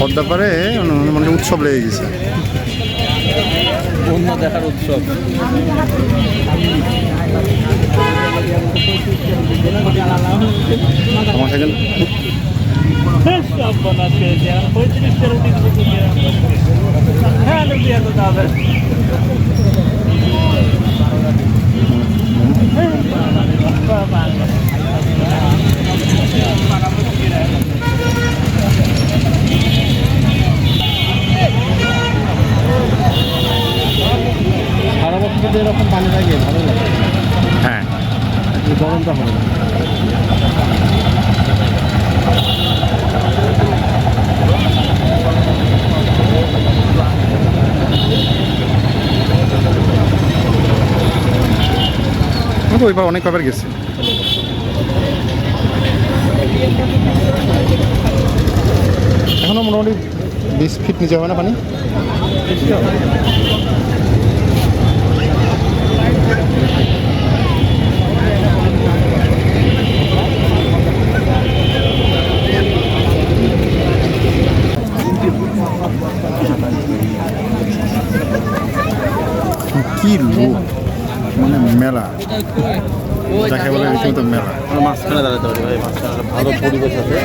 পদ্মাপাড়ে মানে উৎসব লেগে গেছে। অন্য দেখার উৎসব। আমার সেখানে সব বানাচ্ছে হ্যাঁ সারা বছর এরকম পানি থাকে ভালো লাগে হ্যাঁ। গরমটা হবে না অনেক কবার গেছি। মোটামুটি বিশ ফিট নিচে হবে না পানি? কি লোক মানে মেলা। যাকে বলে রীতিমতো মেলা। মাঝখানে দাঁড়াতে পারি ভাই মাঝখানে ভালো পরিবেশ আছে।